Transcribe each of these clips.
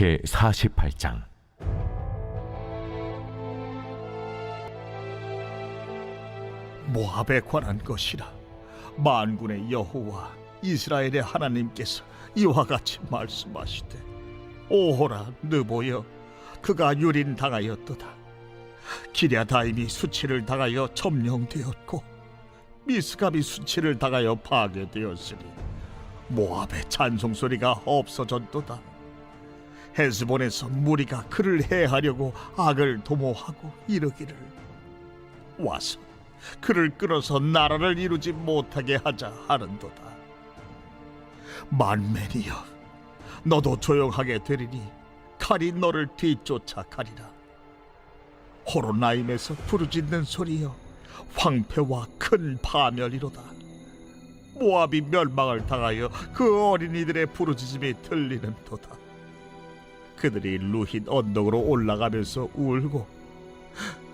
제 48장. 모압에 관한 것이라 만군의 여호와 이스라엘의 하나님께서 이와 같이 말씀하시되 오호라 느보여 그가 유린 당하였도다. 기랴다임이 수치를 당하여 점령되었고 미스갑이 수치를 당하여 파괴되었으니 모압의 찬송 소리가 없어졌도다 헤스본에서 무리가 그를 해하려고 악을 도모하고 이르기를 와서 그를 끌어서 나라를 이루지 못하게 하자 하는도다. 만맨이여, 너도 조용하게 되리니 칼이 너를 뒤쫓아 가리라. 호로나임에서 부르짖는 소리여, 황폐와 큰 파멸이로다. 모압이 멸망을 당하여 그 어린이들의 부르짖음이 들리는도다. 그들이 루힌 언덕으로 올라가면서 울고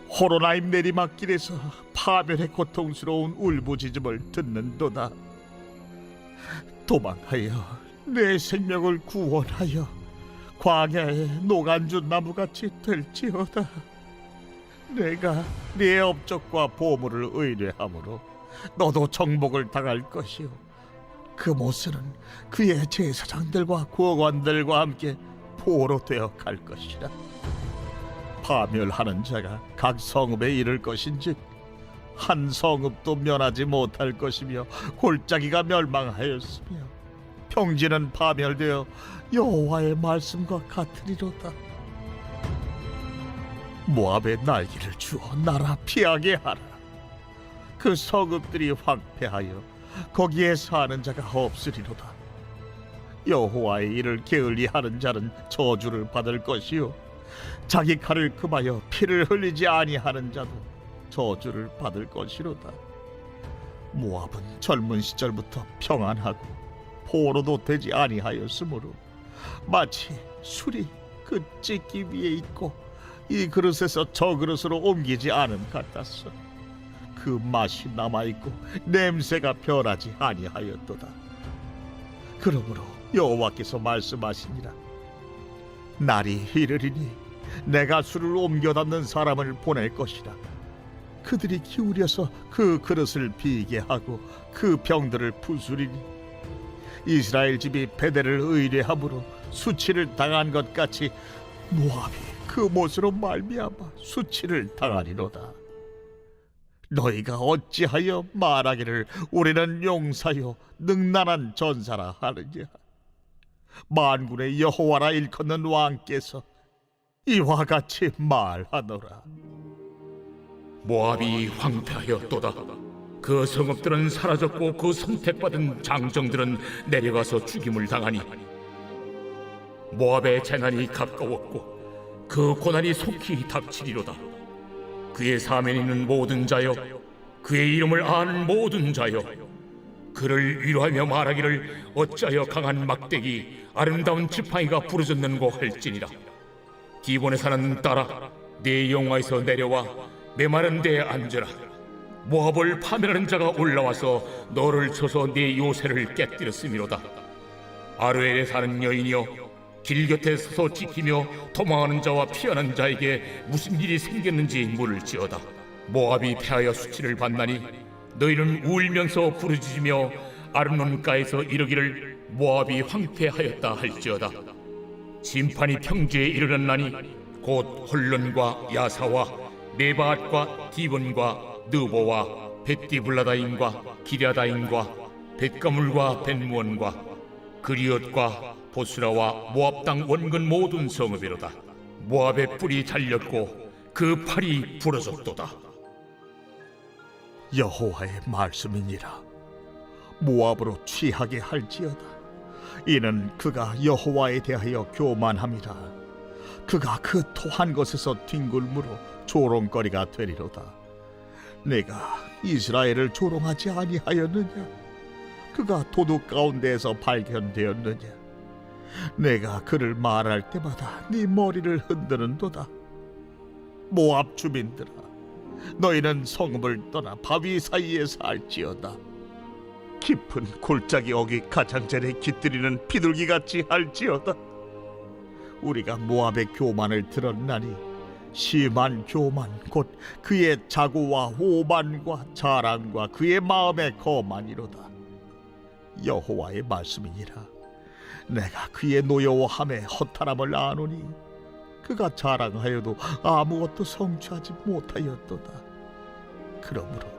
호로나임 내리막길에서 파멸의 고통스러운 울부짖음을 듣는도다. 도망하여 내 생명을 구원하여 광야의 노간주 나무같이 될지어다. 내가 네 업적과 보물을 의뢰함으로 너도 정복을 당할 것이요. 그 모습은 그의 제사장들과 구원관들과 함께 포로 되어 갈 것이라. 파멸하는 자가 각 성읍에 이를 것인즉 한 성읍도 면하지 못할 것이며 골짜기가 멸망하였으며 평지는 파멸되어 여호와의 말씀과 같으리로다. 모압의 날개를 주어 나라 피하게 하라. 그 성읍들이 황폐하여 거기에 사는 자가 없으리로다 여호와의 일을 게을리 하는 자는 저주를 받을 것이요 자기 칼을 금하여 피를 흘리지 아니하는 자도 저주를 받을 것이로다. 모압은 젊은 시절부터 평안하고 포로도 되지 아니하였으므로 마치 술이 그 찢기 위에 있고 이 그릇에서 저 그릇으로 옮기지 않음 같았어. 그 맛이 남아 있고 냄새가 변하지 아니하였도다. 그러므로 여호와께서 말씀하시니라. 날이 이르리니 내가 술을 옮겨 담는 사람을 보낼 것이라. 그들이 기울여서 그 그릇을 비게 하고 그 병들을 부수리니. 이스라엘 집이 베델을 의뢰함으로 수치를 당한 것 같이 모압이 그 못으로 말미암아 수치를 당하리로다. 너희가 어찌하여 말하기를 우리는 용사요 능란한 전사라 하느냐 만군의 여호와라 일컫는 왕께서 이와 같이 말하노라. 모압이 황폐하였도다. 그 성읍들은 사라졌고 그 선택받은 장정들은 내려가서 죽임을 당하니 모압의 재난이 가까웠고 그 고난이 속히 닥치리로다. 그의 사면에 있는 모든 자여, 그의 이름을 아는 모든 자여, 그를 위로하며 말하기를 어찌하여 강한 막대기 아름다운 지팡이가 부르짖는고 할지니라. 기본에 사는 딸아, 네 영화에서 내려와 메마른 데에 앉으라. 모압을 파멸하는 자가 올라와서 너를 쳐서 네 요새를 깨뜨렸음이로다. 아르엘에 사는 여인이여, 길 곁에 서서 지키며 도망하는 자와 피하는 자에게 무슨 일이 생겼는지 물을지어다. 모압이 패하여 수치를 받나니 너희는 울면서 부르짖으며 아르논가에서 이르기를 모압이 황폐하였다 할지어다. 심판이 평지에 이르렀나니 곧 홀론과 야사와 네바앗과 디본과 느보와 벳디블라다임과 기랴다임과 벳가물과 벳무원과 그리엇과 보스라와 모압 땅 원근 모든 성읍이로다. 모압의 뿔이 잘렸고 그 팔이 부러졌도다. 여호와의 말씀이니라. 모압으로 취하게 할지어다 이는 그가 여호와에 대하여 교만함이라. 그가 그 토한 것에서 뒹굴므로 조롱거리가 되리로다. 내가 이스라엘을 조롱하지 아니하였느냐? 그가 도둑 가운데에서 발견되었느냐? 내가 그를 말할 때마다 네 머리를 흔드는도다. 모압 주민들아 너희는 성읍을 떠나 바위 사이에 살지어다. 깊은 골짜기 어기 가장자리에 깃들이는 비둘기 같이 할지어다. 우리가 모압의 교만을 들었나니 심한 교만 곧 그의 자고와 오만과 자랑과 그의 마음의 거만이로다. 여호와의 말씀이니라. 내가 그의 노여워함에 허탈함을 아노니 그가 자랑하여도 아무것도 성취하지 못하였도다. 그러므로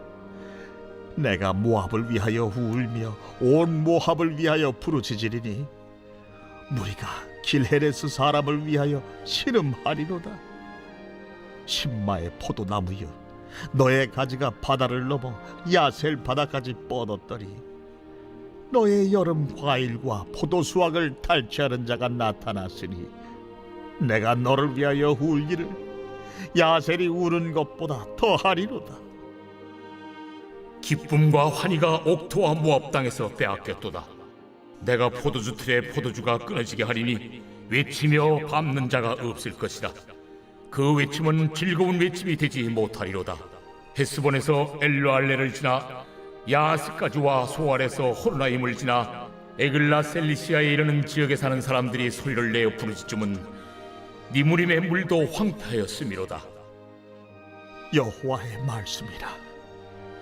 내가 모압을 위하여 울며 온 모압을 위하여 부르짖으리니 무리가 길헤레스 사람을 위하여 신음하리로다. 신마의 포도나무여 너의 가지가 바다를 넘어 야셀 바다까지 뻗었더니 너의 여름 과일과 포도 수확을 탈취하는 자가 나타났으니 내가 너를 위하여 울기를 야셀이 우는 것보다 더하리로다 기쁨과 환희가 옥토와 모압 땅에서 빼앗겼도다. 내가 포도주 틀에 포도주가 끊어지게 하리니 외치며 밟는 자가 없을 것이다. 그 외침은 즐거운 외침이 되지 못하리로다. 헤스본에서 엘루알레를 지나 야스까지와 소알에서 호르나임을 지나 에글라 셀리시아에 이르는 지역에 사는 사람들이 소리를 내어 부르짖음은 니무림의 물도 황폐하였음이로다. 여호와의 말씀이라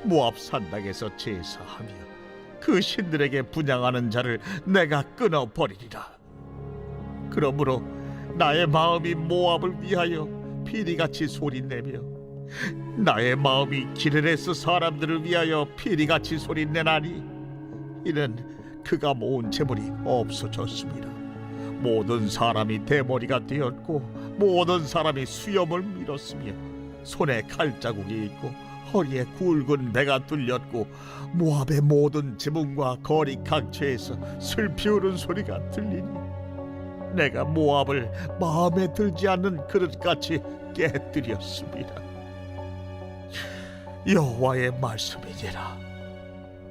모압 산당에서 제사하며 그 신들에게 분양하는 자를 내가 끊어 버리리라. 그러므로 나의 마음이 모압을 위하여 피리같이 소리내며 나의 마음이 기르레스 사람들을 위하여 피리같이 소리내나니 이는 그가 모은 재물이 없어졌습니다. 모든 사람이 대머리가 되었고 모든 사람이 수염을 밀었으며 손에 칼자국이 있고 허리에 굵은 배가 뚫렸고 모압의 모든 지붕과 거리 각처에서 슬피 우는 소리가 들리니 내가 모압을 마음에 들지 않는 그릇같이 깨뜨렸습니다. 여호와의 말씀이니라.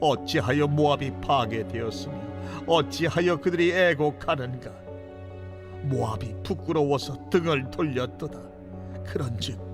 어찌하여 모압이 파괴되었으며 어찌하여 그들이 애곡하는가? 모압이 부끄러워서 등을 돌렸도다. 그런즉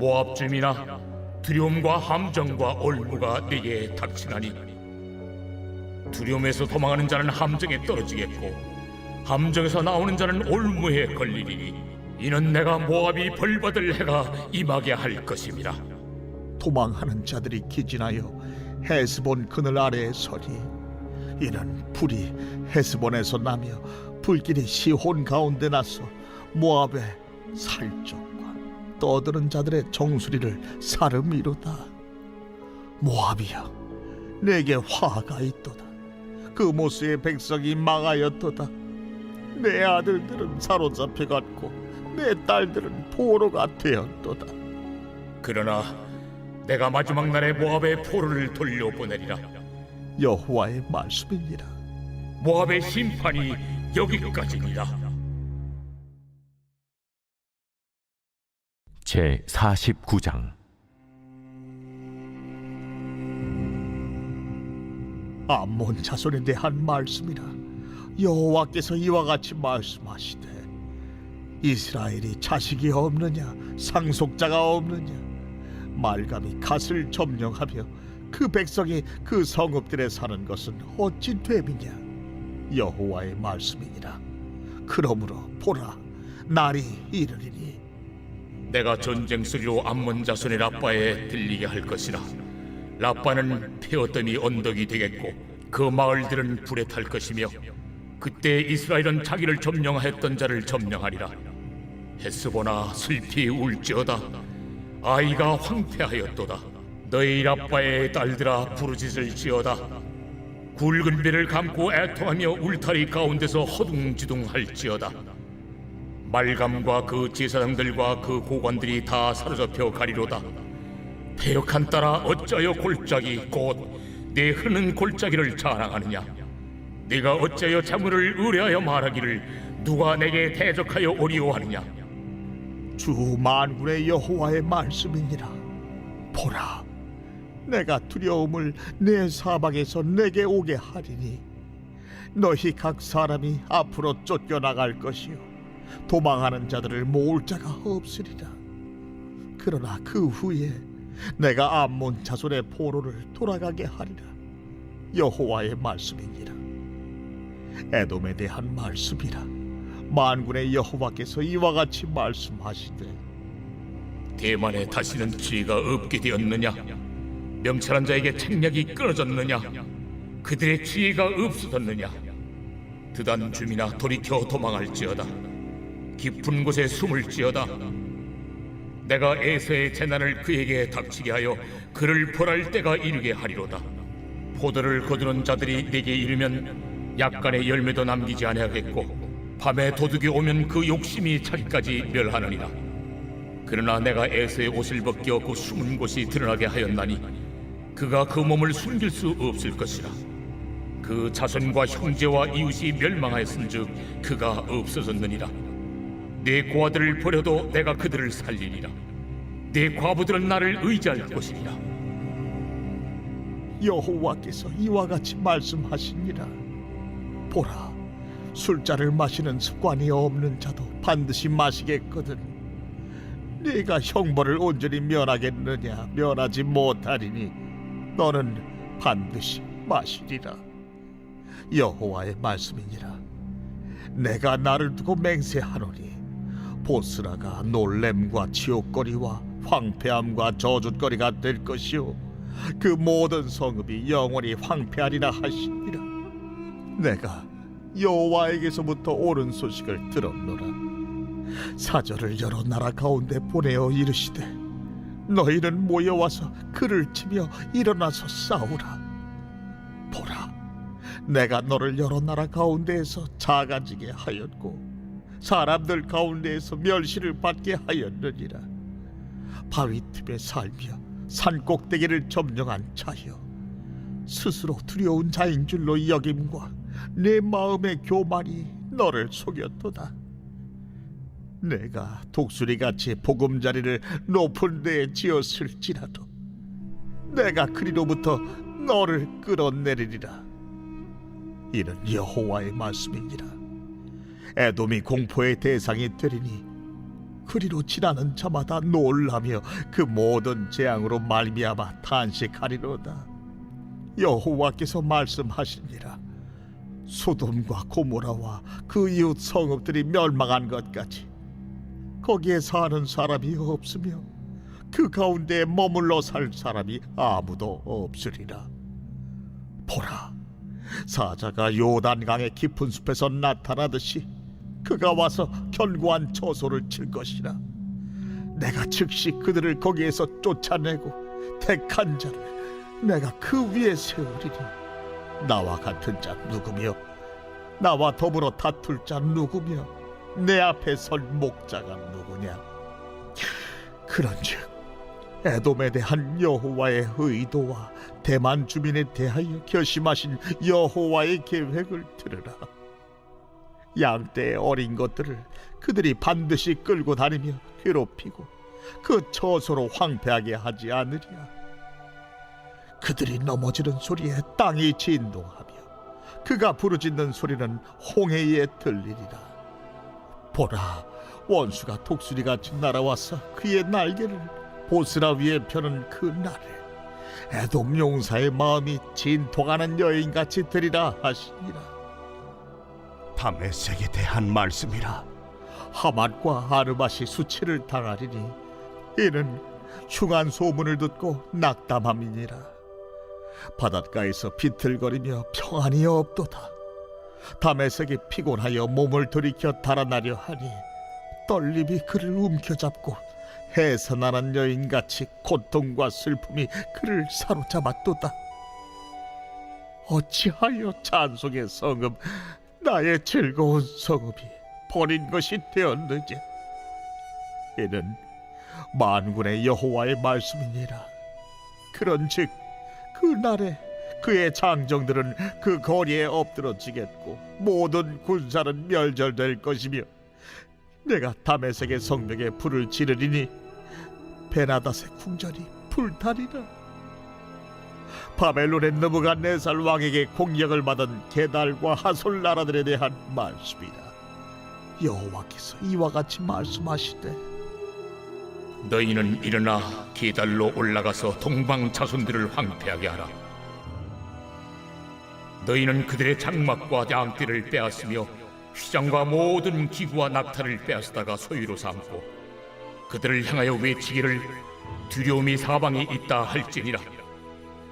모압 주민아, 두려움과 함정과 올무가 네게 닥치나니 두려움에서 도망하는 자는 함정에 떨어지겠고 함정에서 나오는 자는 올무에 걸리리니 이는 내가 모압이 벌받을 해가 임하게 할 것임이라 도망하는 자들이 기진하여 헤스본 그늘 아래에 서리. 이는 불이 헤스본에서 나며 불길이 시혼 가운데 나서 모압의 살적과 떠드는 자들의 정수리를 사름이로다. 모압이여 내게 화가 있도다. 그 모스의 백성이 망하였도다. 내 아들들은 사로잡혀 갔고 내 딸들은 포로가 되었도다. 그러나 내가 마지막 날에 모압의 포로를 돌려보내리라. 여호와의 말씀이니라. 모압의 심판이 여기까지니라 제 49장. 암몬 자손에 대한 말씀이라 여호와께서 이와 같이 말씀하시되 이스라엘이 자식이 없느냐 상속자가 없느냐 말감이 갓을 점령하며 그 백성이 그 성읍들에 사는 것은 어찌 됨이냐? 여호와의 말씀이니라. 그러므로 보라 날이 이르리니 내가 전쟁 소리로 암몬 자손의 라빠에 들리게 할 것이라. 라빠는 폐어더미 언덕이 되겠고 그 마을들은 불에 탈 것이며 그때 이스라엘은 자기를 점령하였던 자를 점령하리라. 헤스보나 슬피 울지어다. 아이가 황폐하였도다. 너희 라빠의 딸들아 부르짖을 지어다. 굵은 배를 감고 애통하며 울타리 가운데서 허둥지둥할지어다 말감과 그 제사장들과 그 고관들이 다 사로잡혀 가리로다. 폐역한 딸아 어찌하여 골짜기 곧 내 흐르는 골짜기를 자랑하느냐? 네가 어찌하여 자물을 의뢰하여 말하기를 누가 내게 대적하여 오리오하느냐 주 만군의 여호와의 말씀이니라 보라 내가 두려움을 내 사방에서 내게 오게 하리니 너희 각 사람이 앞으로 쫓겨나갈 것이요 도망하는 자들을 모을 자가 없으리라. 그러나 그 후에 내가 암몬 자손의 포로를 돌아가게 하리라. 여호와의 말씀이니라. 에돔에 대한 말씀이라. 만군의 여호와께서 이와 같이 말씀하시되 대만에 다시는 지혜가 없게 되었느냐? 명철한 자에게 책략이 끊어졌느냐? 그들의 지혜가 없어졌느냐? 드단 줌이나 돌이켜 도망할지어다 깊은 곳에 숨을 지어다 내가 에서의 재난을 그에게 닥치게 하여 그를 벌할 때가 이르게 하리로다. 포도를 거두는 자들이 내게 이르면 약간의 열매도 남기지 아니하겠고 밤에 도둑이 오면 그 욕심이 자기까지 멸하느니라. 그러나 내가 에서의 옷을 벗겨 그 숨은 곳이 드러나게 하였나니 그가 그 몸을 숨길 수 없을 것이라. 그 자손과 형제와 이웃이 멸망하였은즉 그가 없어졌느니라 내 고아들을 버려도 내가 그들을 살리리라. 내 과부들은 나를 의지할 것이리라. 여호와께서 이와 같이 말씀하시니라. 보라 술자를 마시는 습관이 없는 자도 반드시 마시겠거든. 네가 형벌을 온전히 면하겠느냐? 면하지 못하리니 너는 반드시 마시리라. 여호와의 말씀이니라. 내가 나를 두고 맹세하노니 보스라가 놀램과 치욕거리와 황폐함과 저주거리가 될 것이요 그 모든 성읍이 영원히 황폐하리라 하시니라 내가 여호와에게서부터 옳은 소식을 들었노라. 사절을 여러 나라 가운데 보내어 이르시되 너희는 모여와서 그를 치며 일어나서 싸우라. 보라 내가 너를 여러 나라 가운데에서 작아지게 하였고 사람들 가운데에서 멸시를 받게 하였느니라. 바위 틈에 살며 산 꼭대기를 점령한 자여 스스로 두려운 자인 줄로 여김과 내 마음의 교만이 너를 속였도다. 내가 독수리같이 보금자리를 높은 데에 지었을지라도 내가 그리로부터 너를 끌어내리리라. 이는 여호와의 말씀이니라 에돔이 공포의 대상이 되리니 그리로 지나는 자마다 놀라며 그 모든 재앙으로 말미암아 탄식하리로다. 여호와께서 말씀하시니라 소돔과 고모라와 그 이웃 성읍들이 멸망한 것 같이 거기에 사는 사람이 없으며 그 가운데 머물러 살 사람이 아무도 없으리라. 보라 사자가 요단강의 깊은 숲에서 나타나듯이 그가 와서 견고한 처소를 칠 것이라. 내가 즉시 그들을 거기에서 쫓아내고 택한 자를 내가 그 위에 세우리니. 나와 같은 자 누구며? 나와 더불어 다툴 자 누구며? 내 앞에 설 목자가 누구냐? 그런즉 에돔에 대한 여호와의 의도와 대만 주민에 대하여 결심하신 여호와의 계획을 들으라 양떼의 어린 것들을 그들이 반드시 끌고 다니며 괴롭히고 그 처소로 황폐하게 하지 않으리야 그들이 넘어지는 소리에 땅이 진동하며 그가 부르짖는 소리는 홍해에 들리리라. 보라 원수가 독수리같이 날아와서 그의 날개를 보스라 위에 펴는 그 날에 에돔 용사의 마음이 진통하는 여인같이 되리라 하시니라 다메섹에 대한 말씀이라. 하맛과 아르맛이 수치를 당하리니 이는 흉한 소문을 듣고 낙담함이니라. 바닷가에서 비틀거리며 평안이 없도다. 다메섹이 피곤하여 몸을 돌이켜 달아나려 하니 떨림이 그를 움켜잡고 해산하는 여인같이 고통과 슬픔이 그를 사로잡았도다. 어찌하여 찬송의 성읍 나의 즐거운 성읍이 버린 것이 되었느냐 이는 만군의 여호와의 말씀이니라. 그런즉 그 날에 그의 장정들은 그 거리에 엎드러지겠고 모든 군사는 멸절될 것이며 내가 다메섹의 성벽에 불을 지르리니 베나닷의 궁전이 불타리라 바벨론의 느부갓네살 왕에게 공격을 받은 게달과 하솔 나라들에 대한 말씀이라 여호와께서 이와 같이 말씀하시되 너희는 일어나 기달로 올라가서 동방 자손들을 황폐하게 하라. 너희는 그들의 장막과 양띠를 빼앗으며 휘장과 모든 기구와 낙타를 빼앗다가 소유로 삼고 그들을 향하여 외치기를 두려움이 사방에 있다 할지니라.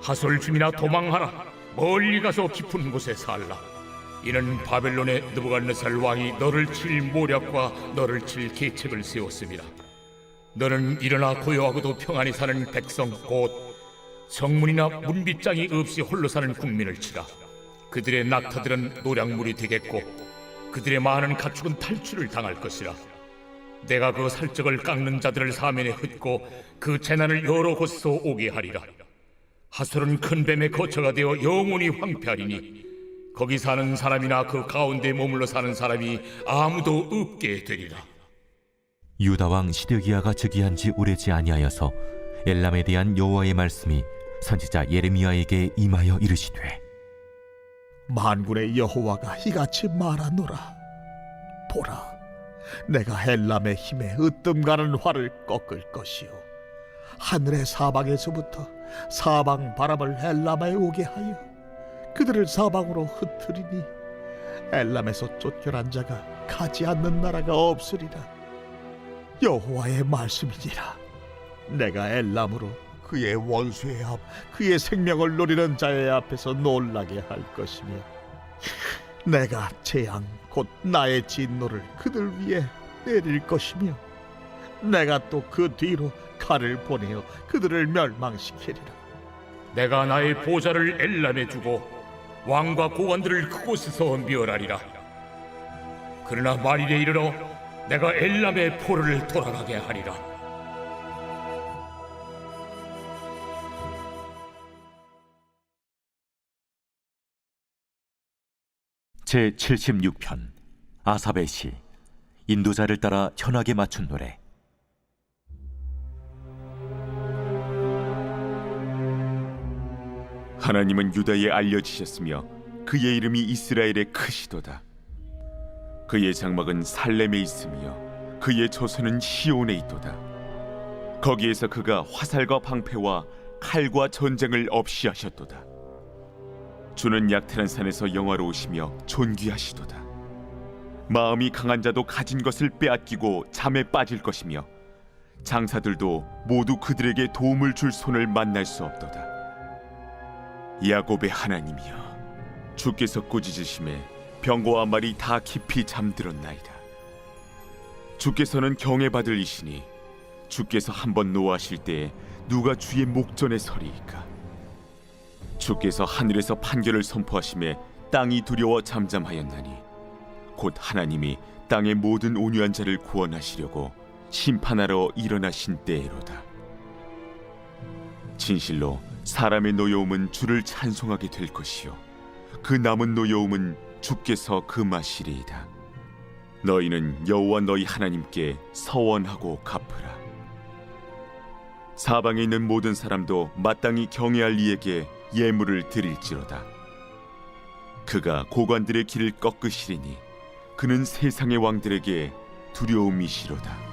하솔 주민아 도망하라. 멀리 가서 깊은 곳에 살라. 이는 바벨론의 느부갓네살 왕이 너를 칠 모략과 너를 칠 계책을 세웠습니다. 너는 일어나 고요하고도 평안히 사는 백성 곧 성문이나 문빗장이 없이 홀로 사는 국민을 치라 그들의 낙타들은 노량물이 되겠고 그들의 많은 가축은 탈출을 당할 것이라 내가 그 살적을 깎는 자들을 사면에 흩고 그 재난을 여러 곳에서 오게 하리라 하솔은 큰 뱀의 거처가 되어 영원히 황폐하리니 거기 사는 사람이나 그 가운데 머물러 사는 사람이 아무도 없게 되리라. 유다 왕 시드기야가 즉위한 지 오래지 아니하여서 엘람에 대한 여호와의 말씀이 선지자 예레미야에게 임하여 이르시되 만군의 여호와가 이같이 말하노라. 보라 내가 헬람의 힘에 으뜸 가는 활을 꺾을 것이요 하늘의 사방에서부터 사방 바람을 엘람에 오게 하여 그들을 사방으로 흩트리니 엘람에서 쫓겨난 자가 가지 않는 나라가 없으리라. 여호와의 말씀이니라. 내가 엘람으로 그의 원수의 앞 그의 생명을 노리는 자의 앞에서 놀라게 할 것이며 내가 재앙 곧 나의 진노를 그들 위에 내릴 것이며 내가 또 그 뒤로 칼을 보내어 그들을 멸망시키리라 내가 나의 보좌를 엘람에 주고 왕과 고관들을 그곳에서 멸하리라. 그러나 말일에 이르러 내가 엘람의 포를 돌아가게 하리라. 제 76편 아사베 시 인도자를 따라 현악에 맞춘 노래 하나님은 유다에 알려지셨으며 그의 이름이 이스라엘의 크시도다. 그의 장막은 살렘에 있으며 그의 조선은 시온에 있도다. 거기에서 그가 화살과 방패와 칼과 전쟁을 없이 하셨도다. 주는 약탈한 산에서 영화로우시며 존귀하시도다. 마음이 강한 자도 가진 것을 빼앗기고 잠에 빠질 것이며 장사들도 모두 그들에게 도움을 줄 손을 만날 수 없도다. 야곱의 하나님이여 주께서 꾸짖으심에 병거와 말이 다 깊이 잠들었나이다. 주께서는 경외받을 이시니 주께서 한번 노하실 때에 누가 주의 목전에 서리이까? 주께서 하늘에서 판결을 선포하심에 땅이 두려워 잠잠하였나니 곧 하나님이 땅의 모든 온유한 자를 구원하시려고 심판하러 일어나신 때에로다. 진실로 사람의 노여움은 주를 찬송하게 될 것이요. 그 남은 노여움은 주께서 금하시리이다. 너희는 여호와 너희 하나님께 서원하고 갚으라. 사방에 있는 모든 사람도 마땅히 경외할 이에게 예물을 드릴지로다. 그가 고관들의 길을 꺾으시리니 그는 세상의 왕들에게 두려움이시로다